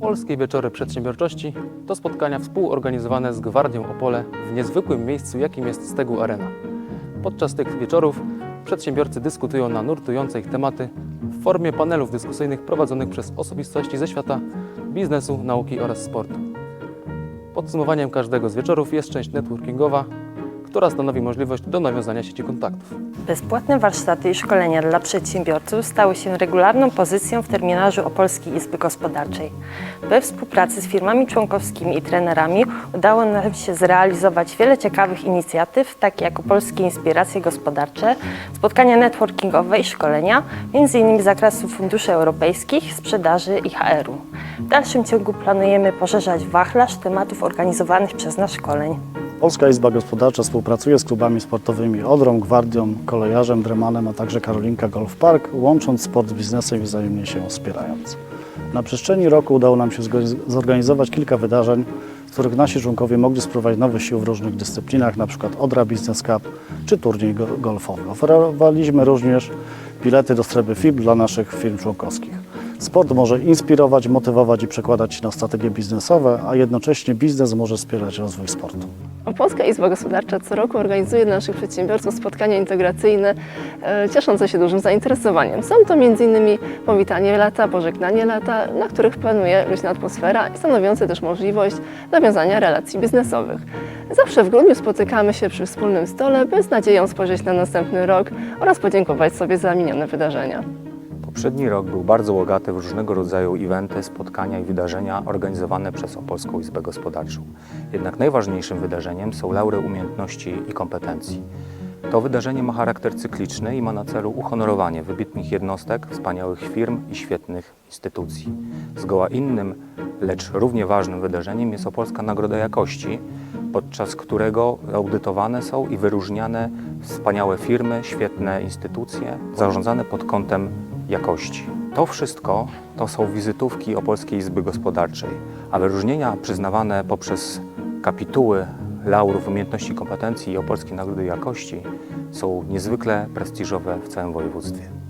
Opolskie Wieczory Przedsiębiorczości to spotkania współorganizowane z Gwardią Opole w niezwykłym miejscu, jakim jest Stegu Arena. Podczas tych wieczorów przedsiębiorcy dyskutują na nurtujące ich tematy w formie panelów dyskusyjnych prowadzonych przez osobistości ze świata biznesu, nauki oraz sportu. Podsumowaniem każdego z wieczorów jest część networkingowa, która stanowi możliwość do nawiązania sieci kontaktów. Bezpłatne warsztaty i szkolenia dla przedsiębiorców stały się regularną pozycją w terminarzu Opolskiej Izby Gospodarczej. We współpracy z firmami członkowskimi i trenerami udało nam się zrealizować wiele ciekawych inicjatyw, takie jak Opolskie Inspiracje Gospodarcze, spotkania networkingowe i szkolenia, m.in. z zakresu funduszy europejskich, sprzedaży i HR-u. W dalszym ciągu planujemy poszerzać wachlarz tematów organizowanych przez nas szkoleń. Polska Izba Gospodarcza współpracuje z klubami sportowymi Odrą, Gwardią, Kolejarzem, Dremanem, a także Karolinka Golf Park, łącząc sport z biznesem i wzajemnie się wspierając. Na przestrzeni roku udało nam się zorganizować kilka wydarzeń, w których nasi członkowie mogli spróbować nowych sił w różnych dyscyplinach, np. Odra Business Cup czy turniej go- golfowy. Oferowaliśmy również bilety do strefy FIB dla naszych firm członkowskich. Sport może inspirować, motywować i przekładać się na strategie biznesowe, a jednocześnie biznes może wspierać rozwój sportu. Polska Izba Gospodarcza co roku organizuje dla naszych przedsiębiorców spotkania integracyjne e, cieszące się dużym zainteresowaniem. Są to m.in. powitanie lata, pożegnanie lata, na których panuje luźna atmosfera i stanowiące też możliwość nawiązania relacji biznesowych. Zawsze w grudniu spotykamy się przy wspólnym stole, by z nadzieją spojrzeć na następny rok oraz podziękować sobie za minione wydarzenia. Poprzedni rok był bardzo bogaty w różnego rodzaju eventy, spotkania i wydarzenia organizowane przez Opolską Izbę Gospodarczą. Jednak najważniejszym wydarzeniem są laury umiejętności i kompetencji. To wydarzenie ma charakter cykliczny i ma na celu uhonorowanie wybitnych jednostek, wspaniałych firm i świetnych instytucji. Zgoła innym, lecz równie ważnym wydarzeniem jest Opolska Nagroda Jakości, podczas którego audytowane są i wyróżniane wspaniałe firmy, świetne instytucje, zarządzane pod kątem jakości. To wszystko to są wizytówki Opolskiej Izby Gospodarczej, a wyróżnienia przyznawane poprzez kapituły laurów umiejętności kompetencji i Opolskiej Nagrody Jakości są niezwykle prestiżowe w całym województwie.